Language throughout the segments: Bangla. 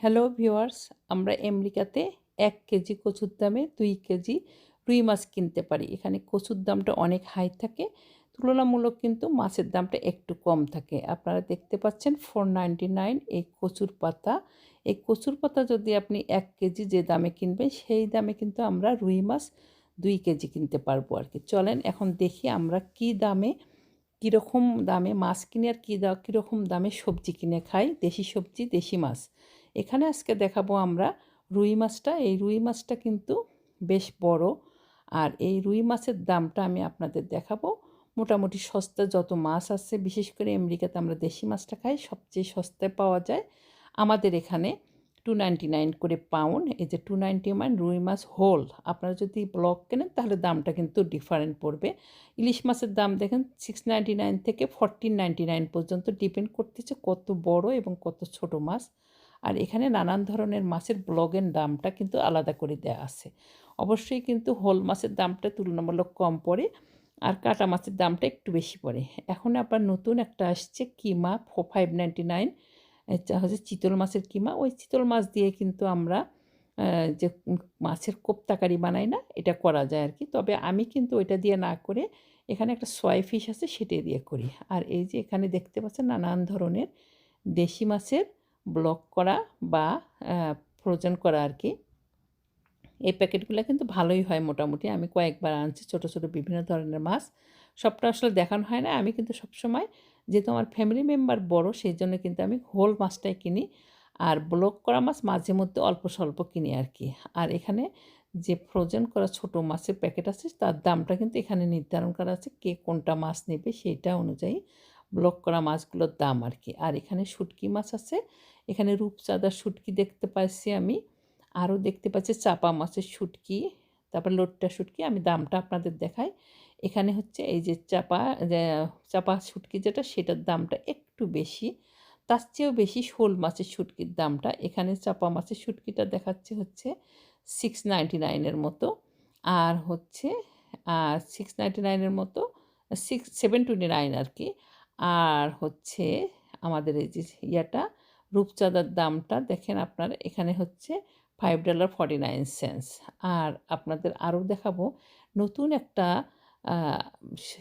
হ্যালো ভিওয়ার্স আমরা আমেরিকাতে এক কেজি কচুর দামে দুই কেজি রুই মাছ কিনতে পারি। এখানে কচুর দামটা অনেক হাই থাকে, তুলনামূলক কিন্তু মাছের দামটা একটু কম থাকে। আপনারা দেখতে পাচ্ছেন ফোর এই কচুর পাতা। এই কচুর পাতা যদি আপনি এক কেজি যে দামে কিনবেন, সেই দামে কিন্তু আমরা রুই মাছ দুই কেজি কিনতে পারব আর কি। চলেন এখন দেখি আমরা কি দামে, কীরকম দামে মাছ কিনে আর কী দা, কীরকম দামে সবজি কিনে খাই। দেশি সবজি, দেশি মাছ। এখানে আজকে দেখাবো আমরা রুই মাছটা। এই রুই মাছটা কিন্তু বেশ বড়। আর এই রুই মাছের দামটা আমি আপনাদের দেখাবো। মোটামুটি সস্তা যত মাছ আছে, বিশেষ করে আমেরিকাতে আমরা দেশি মাছটা খাই, সবচেয়ে সস্তায় পাওয়া যায় আমাদের এখানে টু নাইনটি নাইন করে পাউন্ড এই যে টু নাইনটি নাইন রুই মাছ হোল আপনারা যদি ব্লক কেনেন, তাহলে দামটা কিন্তু ডিফারেন্ট পড়বে। ইলিশ মাছের দাম দেখেন সিক্স নাইনটি নাইন থেকে ফরটিন নাইনটি নাইন পর্যন্ত ডিপেন্ড করতেছে কত বড় এবং কত ছোট মাছ। আর এখানে নানান ধরনের মাছের ব্লগের দামটা কিন্তু আলাদা করে দেওয়া আছে। অবশ্যই কিন্তু হোল মাছের দামটা তুলনামূলক কম পড়ে আর কাটা মাছের দামটা একটু বেশি পড়ে। এখন আবার নতুন একটা আসছে কিমা ফো ফাইভ নাইনটি নাইন হচ্ছে চিতল মাছের কিমা। ওই চিতল মাছ দিয়ে কিন্তু আমরা যে মাছের কোপ্তাকারি বানাই না, এটা করা যায় আর কি তবে আমি কিন্তু ওইটা দিয়ে না করে এখানে একটা সয় ফিশ আছে সেটা দিয়ে করি। আর এই যে এখানে দেখতে পাচ্ছেন নানান ধরনের দেশি মাছের ব্লক করা বা ফ্রোজেন করা আর কি। এই প্যাকেটগুলো কিন্তু ভালোই হয় মোটামুটি। আমি কয়েকবার আনছি ছোট ছোট বিভিন্ন ধরনের মাছ। সবটা আসলে দেখানো হয় না। আমি কিন্তু সবসময় যেহেতু আমার ফ্যামিলি মেম্বার বড়, সেই জন্য কিন্তু আমি হোল মাছটাই কিনি। আর ব্লক করা মাছ মাঝে মধ্যে অল্প স্বল্প কিনি আর কি। আর এখানে যে ফ্রোজেন করা ছোট মাছের প্যাকেট আছে, তার দামটা কিন্তু এখানে নির্ধারণ করা আছে কে কোনটা মাছ নেবে সেইটা অনুযায়ী। ব্লক করা মাছগুলোর দাম আর কি। আর এখানে শুটকি মাছ আছে, এখানে রূপচাঁদার শুটকি দেখতে পাচ্ছি আমি, আরও দেখতে পাচ্ছি চাপা মাছের শুটকি, তারপর লোটটা শুটকি, আমি দামটা আপনাদের দেখাই। এখানে হচ্ছে এই যে চাপা চাপা শুটকি যেটা, সেটার দামটা একটু বেশি, তার চেয়েও বেশি শোল মাছের শুটকির দামটা। এখানে চাপা মাছের শুটকিটা দেখাচ্ছে হচ্ছে সিক্স নাইনটি নাইনের মতো, আর হচ্ছে সিক্স নাইনটি নাইনের মতো সিক্স সেভেন টোয়েন্টি নাইন আর কি। আর হচ্ছে আমাদের এই যে ইয়াটা, রূপচাঁদার দামটা দেখেন আপনার, এখানে হচ্ছে five dollar forty nine cents আর আপনাদের আরও দেখাবো নতুন একটা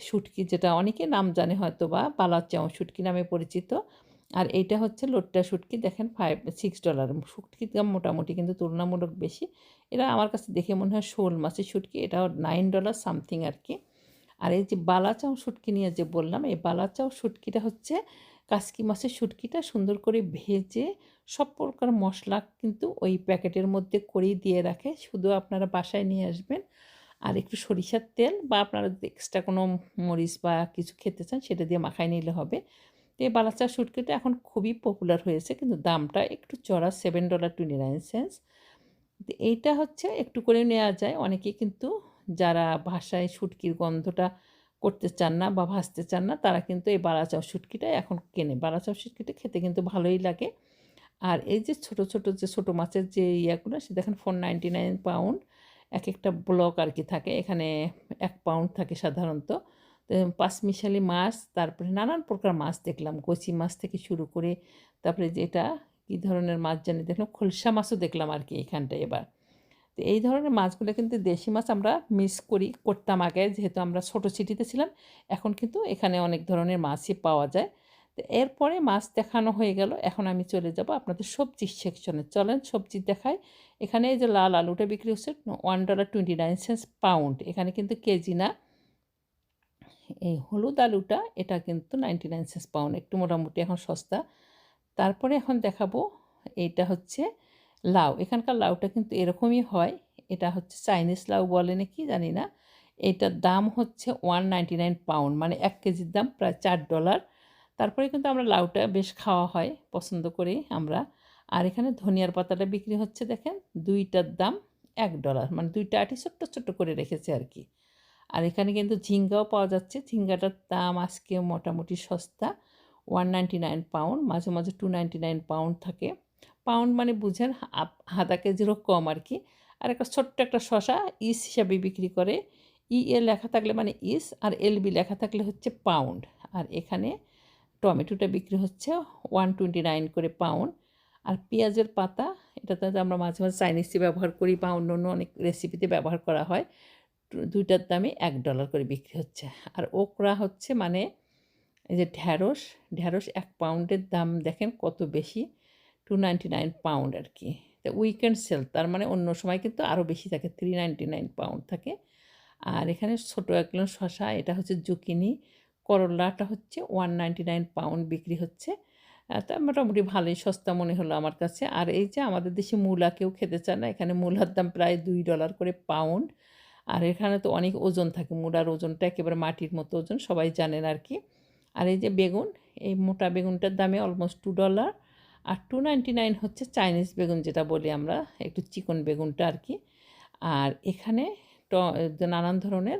শুটকি যেটা অনেকে নাম জানে হয়তো বা পালাচাও শুটকি নামে পরিচিত। আর এইটা হচ্ছে লোট্টা শুটকি দেখেন ফাইভ সিক্স ডলার শুটকির দাম মোটামুটি কিন্তু তুলনামূলক বেশি। এটা আমার কাছে দেখে মনে হয় শোল মাছের শুটকি এটাও নাইন ডলার সামথিং আর কি। আর এই যে বালাচাও শুটকি নিয়ে যে বললাম, এই বালাচাও শুটকিটা হচ্ছে কাসকি মাছের শুটকিটা সুন্দর করে ভেজে সব প্রকার মশলা কিন্তু ওই প্যাকেটের মধ্যে করেই দিয়ে রাখে। শুধু আপনারা বাসায় নিয়ে আসবেন আর একটু সরিষার তেল বা আপনারা এক্সট্রা কোনো মরিচ বা কিছু খেতে চান সেটা দিয়ে মাখায় নিলে হবে। তো এই বালাচা শুটকিটা এখন খুবই পপুলার হয়েছে কিন্তু দামটা একটু চড়া seven dollar twenty nine cents এইটা হচ্ছে একটু করে নেওয়া যায়। অনেকে কিন্তু যারা ভাষায় শুটকির গন্ধটা করতে চান না বা ভাসতে চান না, তারা কিন্তু এই বালাচাও শুটকিটা এখন কেনে। বালাচাও শুটকিটা খেতে কিন্তু ভালোই লাগে। আর এই যে ছোট ছোট যে ছোট মাছের যে ইয়াগুলো, সে দেখেন ফোর নাইনটি নাইন পাউন্ড এক একটা ব্লক আর কি থাকে। এখানে এক পাউন্ড থাকে সাধারণত। পাঁচমিশালি মাছ, তারপরে নানান প্রকার মাছ দেখলাম। কচি মাছ থেকে শুরু করে, তারপরে যেটা, কী ধরনের মাছ জানি, দেখলাম খোলসা মাছও দেখলাম আর কি এখানটায় এবার। তো এই ধরনের মাছগুলো কিন্তু দেশি মাছ আমরা মিস করি, করতাম আগে যেহেতু আমরা ছোটো সিটিতে ছিলাম, এখন কিন্তু এখানে অনেক ধরনের মাছই পাওয়া যায়। তো এরপরে মাছ দেখানো হয়ে গেল, এখন আমি চলে যাব আপনাদের সবজির সেকশনে চলেন সবজি দেখায় এখানে এই যে লাল আলুটা বিক্রি হচ্ছে one dollar twenty nine cents pound এখানে কিন্তু কেজি না। এই হলুদ আলুটা, এটা কিন্তু নাইনটি নাইন সেন্স পাউন্ড একটু মোটামুটি এখন সস্তা। তারপরে এখন দেখাবো, এইটা হচ্ছে লাউ, এখানকার লাউটা কিন্তু এরকমই হয়। এটা হচ্ছে চাইনিজ লাউ বলে নাকি, জানি না। এটার দাম হচ্ছে ওয়ান নাইন পাউন্ড মানে এক কেজির দাম প্রায় চার ডলার তারপরে কিন্তু আমরা লাউটা বেশ খাওয়া হয়, পছন্দ করি আমরা। আর এখানে ধনিয়ার পাতাটা বিক্রি হচ্ছে, দেখেন, দুইটার দাম এক ডলার মানে দুইটা আটি ছোট্ট ছোট্ট করে রেখেছে আর কি। আর এখানে কিন্তু ঝিঙ্গাও পাওয়া যাচ্ছে। ঝিঙ্গাটার দাম আজকে মোটামুটি সস্তা ওয়ান নাইন পাউন্ড মাঝে মাঝে টু নাইন পাউন্ড থাকে। পাউন্ড মানে বুঝেন আধা কেজিরও কম আর কি। আর একটা ছোট্ট একটা শশা ইস হিসাবে বিক্রি করে। ই এ লেখা থাকলে মানে ইস আর এল বি লেখা থাকলে হচ্ছে পাউন্ড। আর এখানে টমেটোটা বিক্রি হচ্ছে ওয়ান টোয়েন্টি নাইন করে পাউন্ড। আর পেঁয়াজের পাতা, এটাতে আমরা মাঝে মাঝে চাইনিজে ব্যবহার করি বা অন্য অন্য অনেক রেসিপিতে ব্যবহার করা হয়। দুইটার দামে এক ডলার করে বিক্রি হচ্ছে। আর ওকরা হচ্ছে মানে এই যে ঢ্যাঁড়স ঢ্যাঁড়স এক পাউন্ডের দাম দেখেন কত বেশি। টু নাইন পাউন্ড আর কি তো উইকেন্ড সেল তার মানে অন্য সময় কিন্তু আরও বেশি থাকে থ্রি নাইন পাউন্ড থাকে। আর এখানে ছোটো এক একজন শশা এটা হচ্ছে জুকিনি। করলাটা হচ্ছে ওয়ান নাইন পাউন্ড বিক্রি হচ্ছে। তা মোটামুটি ভালোই, সস্তা মনে হলো আমার কাছে। আর এই যে আমাদের দেশে মূলা কেউ খেতে চায় না, এখানে মূলার দাম প্রায় দুই ডলার করে পাউন্ড আর এখানে তো অনেক ওজন থাকে, মূলার ওজনটা একেবারে মাটির মতো ওজন, সবাই জানেন আর কি আর এই যে বেগুন, এই মোটা বেগুনটার দামে অলমোস্ট টু ডলার আর টু নাইন হচ্ছে চাইনিজ বেগুন যেটা বলি আমরা, একটু চিকন বেগুনটা আর কি আর এখানে ট নানান ধরনের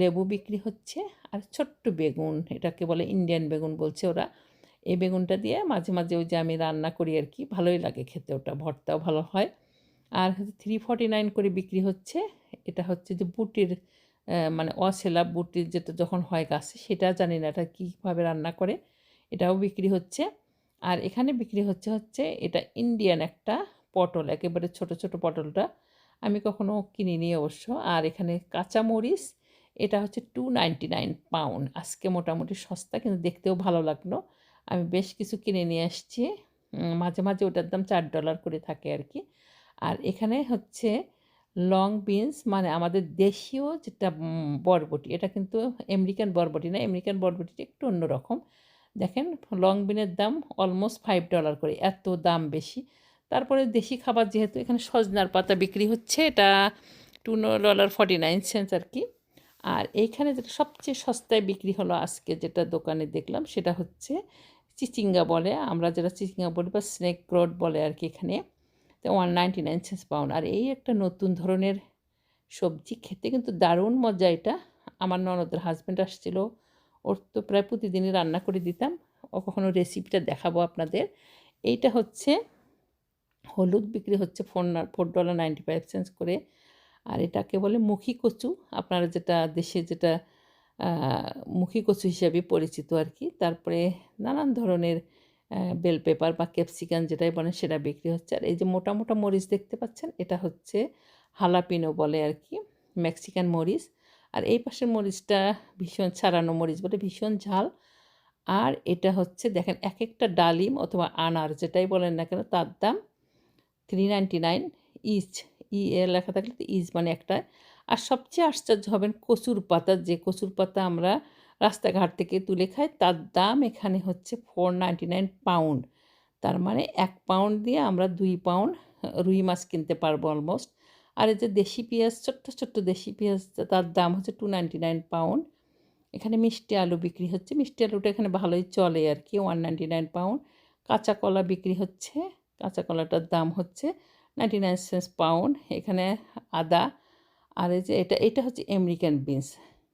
লেবু বিক্রি হচ্ছে। আর ছোট্ট বেগুন, এটাকে বলে ইন্ডিয়ান বেগুন বলছে ওরা। এই বেগুনটা দিয়ে মাঝে মাঝে ওই যে আমি রান্না করি আর কি ভালোই লাগে খেতে, ওটা ভর্তাও ভালো হয়। আর হচ্ছে থ্রি ফর্টি নাইন করে বিক্রি হচ্ছে। এটা হচ্ছে যে বুটির মানে অসেলা বুটির যেটা যখন হয় গাছে, সেটা জানি না এটা কীভাবে রান্না করে। এটাও বিক্রি হচ্ছে। আর এখানে বিক্রি হচ্ছে হচ্ছে এটা ইন্ডিয়ান একটা পটল, একেবারে ছোট ছোট পটলটা। আমি কখনো কিনিনি অবশ্য। আর এখানে কাঁচা মরিচ, এটা হচ্ছে টু নাইন পাউন্ড আজকে মোটামুটি সস্তা, কিন্তু দেখতেও ভালো লাগল। আমি বেশ কিছু কিনে নিয়ে আসছি। মাঝে মাঝে ওটার দাম চার ডলার করে থাকে আর কি। আর এখানে হচ্ছে লং বিনস মানে আমাদের দেশীয় যেটা বরবটি, এটা কিন্তু আমেরিকান বরবটি না, আমেরিকান বরবটিটা একটু অন্যরকম দেখেন লং বিনের দাম অলমোস্ট ফাইভ ডলার করে, এত দাম বেশি। তারপরে দেশি খাবার যেহেতু এখানে সজনার পাতা বিক্রি হচ্ছে, এটা two dollar forty nine cents আর কি। আর এইখানে যেটা সবচেয়ে সস্তায় বিক্রি হলো আজকে যেটা দোকানে দেখলাম, সেটা হচ্ছে চিচিঙ্গা বলে। আমরা যেটা চিচিঙ্গা বলি বা স্নেক রোড বলে আর কি এখানে one ninety nine cents pound আর এই একটা নতুন ধরনের সবজি খেতে কিন্তু দারুণ মজা এটা। আমার ননদের হাজব্যান্ড আসছিল ওর তো প্রায় প্রতিদিনই রান্না করে দিতাম। ও কখনো রেসিপিটা দেখাবো আপনাদের। এইটা হচ্ছে, হলুদ বিক্রি হচ্ছে four four dollar ninety five cents করে। আর এটাকে বলে মুখী কচু। আপনারা যেটা দেশে যেটা মুখী কচু হিসেবে পরিচিত আর কি। তারপরে নানান ধরনের বেল পেপার বা ক্যাপসিকান যেটাই বলেন সেটা বিক্রি হচ্ছে। আর এই যে মোটা মোটা মরিচ দেখতে পাচ্ছেন, এটা হচ্ছে হালাপিনো বলে আর কি মেক্সিকান মরিচ। আর এই পাশের মরিচটা ভীষণ ছাড়ানো মরিচ বলে ভীষণ ঝাল। আর এটা হচ্ছে দেখেন এক একটা ডালিম অথবা আনার, যেটাই বলেন না কেন, তার দাম থ্রি নাইনটি নাইন ইচ ই এ লেখা থাকলে তো ইজ মানে একটা আর সবচেয়ে আশ্চর্য হবেন কচুর পাতা, যে কচুর পাতা আমরা রাস্তাঘাট থেকে তুলে খাই, তার দাম এখানে হচ্ছে ফোর নাইন পাউন্ড তার মানে এক পাউন্ড দিয়ে আমরা দুই পাউন্ড রুই মাছ কিনতে পারব অলমোস্ট আর এই যে দেশি পেঁয়াজ, ছোট্ট ছোট্ট দেশি পেঁয়াজ তার দাম হচ্ছে টু নাইনটি নাইন পাউন্ড এখানে মিষ্টি আলু বিক্রি হচ্ছে। মিষ্টি আলুটা এখানে ভালোই চলে আর কি ওয়ান নাইনটি নাইন পাউন্ড কাঁচা কলা বিক্রি হচ্ছে। কাঁচা কলাটার দাম হচ্ছে নাইনটি নাইন সেন্স পাউন্ড এখানে আদা। আর এই যে এটা এটা হচ্ছে আমেরিকান বিনস